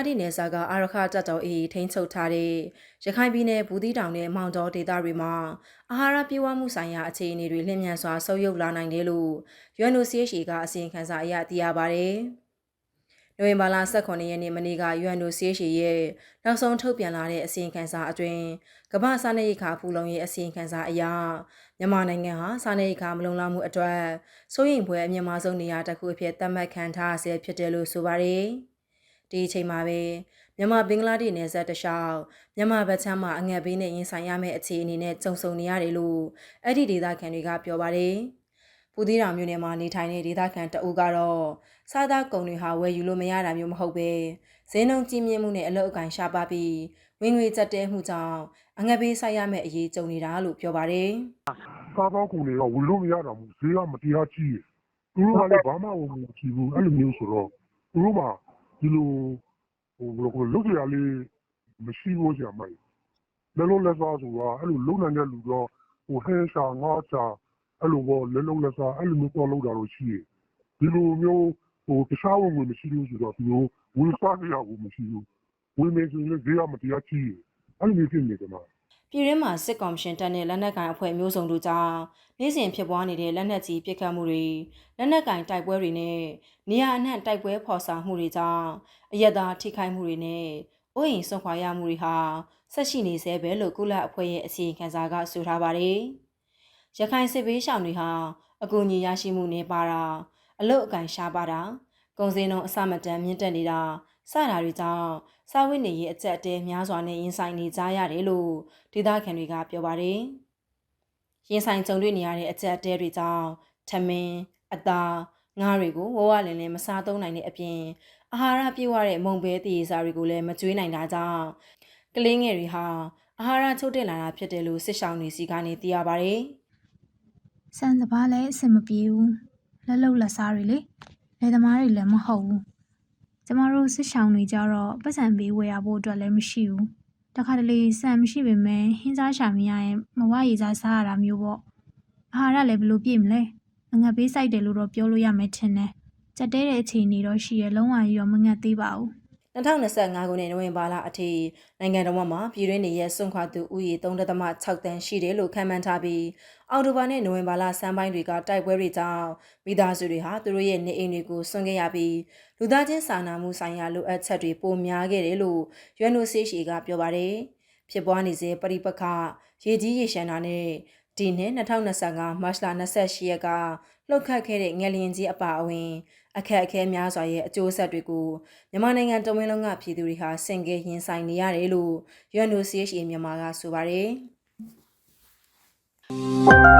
လားဒေသနယ်စပ်ကအာရခတပ်တော်အေးထိန်းချုပ်ထားတဲ့ရခိုင်ပြည်နယ်ဘူးသီးတောင်နဲ့မောင်တော်ဒေသတွေမှာအာဟာရပြေဝမှုဆိုင်ရာအခြေအနေတွေလျင်မြန်စွာဆုပ်ယုပ်လာနိုင်တယ်လို့ UNOCHA ကအစီရင်ခံစာအရသိရပါဗျ။နိုဝင်ဘာလ18ရက်နေ့မနေ့က UNOCHA ရဲ့နောက်ဆုံးထုတ်ပြန်လာတဲ့အစီရင်ခံစာအတွင်းကမ္ဘာစားနပ်ရိက္ခာဖူလုံရေးအစီရင်ခံစာအရမြန်မာနိုင်ငံဟာစားနပ်ရိက္ခာမလုံလောက်မှုအတွက်စိုးရိမ်ဖွယ်အမြင့်မားဆုံးနေရာတစ်ခုအဖြစ်သတ်မှတ်ခံထားဆဲဖြစ်တယ်လို့ဆိုပါတယ်။ ဒီအချိန်မှာပဲမြန်မာဘင်္ဂလားဒေ့ရှ်နယ်စပ်တလျှောက်မြန်မာဗတ်ချမ်းမှာအငတ်ဘေးနဲ့ရင်ဆိုင်ရမယ့်အခြေအနေနဲ့ကြုံဆုံနေရတယ်လို့အဲ့ဒီဒေသခံတွေကပြောပါတယ်။ပူသီးတောင်မြို့နယ်မှာနေထိုင်တဲ့ဒေသခံတအူးကတော့စားသောက်ကုန်တွေဟာဝယ်ယူလို့မရတာမျိုးမဟုတ်ပဲဈေးနှုန်းကြီးမြင့်မှုနဲ့အလုတ်အကင်ရှားပါပြီးဝင်ငွေကြက်တဲမှုကြောင့်အငတ်ဘေးဆိုင်ရမယ့်အရေးကြုံနေတာလို့ပြောပါတယ်။စားသောက်ကုန်တွေကဝင်လို့မရတာမို့ဈေးကမတရားကြီးတယ်သူတို့ကလည်းဘာမှဝင်မကြည့်ဘူးအဲ့လိုမျိုးဆိုတော့သူတို့မှ ဒီလိုဟိုဘယ်လိုခေါ်လုတ်ရလေးမရှိဘူးဆရာမကြီးလက်လုံးလက်စားဆိုတာအဲ့လိုလုံနိုင်တဲ့လူတော့ဟိုဟဲရှာငါးချာအဲ့လိုပေါ့လက်လုံးလက်စားအဲ့လိုမျိုးတော့လောက်တာတော့ရှိတယ်ဒီလိုမျိုးဟိုတခြားဝင်ငွေမရှိဘူးဆိုတော့ဒီလိုဝင်စားရဘူးမရှိဘူးဝင်နေဆိုရင်ဈေးကမတရားကြီးတယ်အဲ့လိုမျိုးဖြစ်နေတယ်မှာ ပြည်တွင်းမှာစစ်ကောင်ရှင်တပ်နဲ့လက်နက်ကိုင်အဖွဲ့မျိုးစုံတို့ကြောင့်နေ့စဉ်ဖြစ်ပွားနေတဲ့လက်နက်ကြီးပစ်ခတ်မှုတွေလက်နက်ကိုင်တိုက်ပွဲတွေနဲ့နေရာအနှံ့တိုက်ပွဲဖော်ဆောင်မှုတွေကြောင့်အယက်သားထိခိုက်မှုတွေနဲ့အိုးအိမ်ဆွန့်ခွာရမှုတွေဟာဆက်ရှိနေဆဲပဲလို့ကုလအဖွဲ့ရဲ့အစီရင်ခံစာကဆိုထားပါတယ်။ရခိုင်စစ်ဘေးရှောင်တွေဟာအကူအညီရရှိမှုနေပါတာအလုတ်အကင်ရှားပါတာ ကုန်စည်နှုန်းအဆမတန်မြင့်တက်နေတာစတာတွေကြောင့်စာဝတ်နေရေးအကျက်အတဲများစွာနဲ့ရင်ဆိုင်နေကြရတယ်လို့ဒေသခံတွေကပြောပါတယ်။ရင်ဆိုင်ကြုံတွေ့နေရတဲ့အကျက်အတဲတွေကြောင့်ထမင်းအသားငါးတွေကိုဝဝလင်လင်မစားသုံးနိုင်တဲ့အပြင်အာဟာရပြည့်ဝတဲ့မုံဘဲတည်စာတွေကိုလည်းမကျွေးနိုင်တာကြောင့်ကလေးငယ်တွေဟာအာဟာရချို့တက်လာတာဖြစ်တယ်လို့စစ်ဆောင်တွေစီကနေသိရပါတယ်စံစဘာလည်းအဆင်မပြေဘူးလက်လုံလက်စားတွေလေ လယ်သမားတွေလည်းမဟုတ်ဘူးကျမတို့စစ်ဆောင်တွေကြတော့ပတ်စံပေးဝယ်ရဖို့အတွက်လည်းမရှိဘူးတခါတလေစံမရှိပေမဲ့ဟင်းစားရှာမရရင်မဝရေစားစားရတာမျိုးပေါ့အာဟာရလည်းဘယ်လိုပြည့်မလဲအငတ်ပေးစိုက်တယ်လို့တော့ပြောလို့ရမယ်ထင်တယ်ကြက်တဲတဲ့အခြေအနေတော့ရှိရလုံးဝကြီးတော့မငတ်သေးပါဘူး 2025ခုနှစ်နိုဝင်ဘာလအထိနိုင်ငံတော်မှာပြည်တွင်းနေရဲ့စွန့်ခွာသူဥယေ3.6တန်းရှိတယ်လို့ခန့်မှန်းထားပြီးအောက်တိုဘာနဲ့နိုဝင်ဘာလဆန်းပိုင်းတွေကတိုက်ပွဲတွေကြောင့်မိသားစုတွေဟာသူတို့ရဲ့နေအိမ်တွေကိုဆွန့်ခဲ့ရပြီးလူသားချင်းစာနာမှုဆိုင်ရာလိုအပ်ချက်တွေပိုများခဲ့တယ်လို့ UNOCHA ကပြောပါတယ်ဖြစ်ပွားနေစေပရိပခရေကြီးရေရှမ်းတာနဲ့ဒီနှစ်2025မတ်လ28ရက်ကလှုပ်ခတ်ခဲ့တဲ့ငလျင်ကြီးအပါအဝင် အခက်အခဲများစွာရဲ့အကျိုးဆက်တွေကိုမြန်မာနိုင်ငံတဝင်းလုံးကပြည်သူတွေဟာဆင်ကဲရင်ဆိုင်နေရတယ်လို့ UNOCHA မြန်မာကဆိုပါတယ်။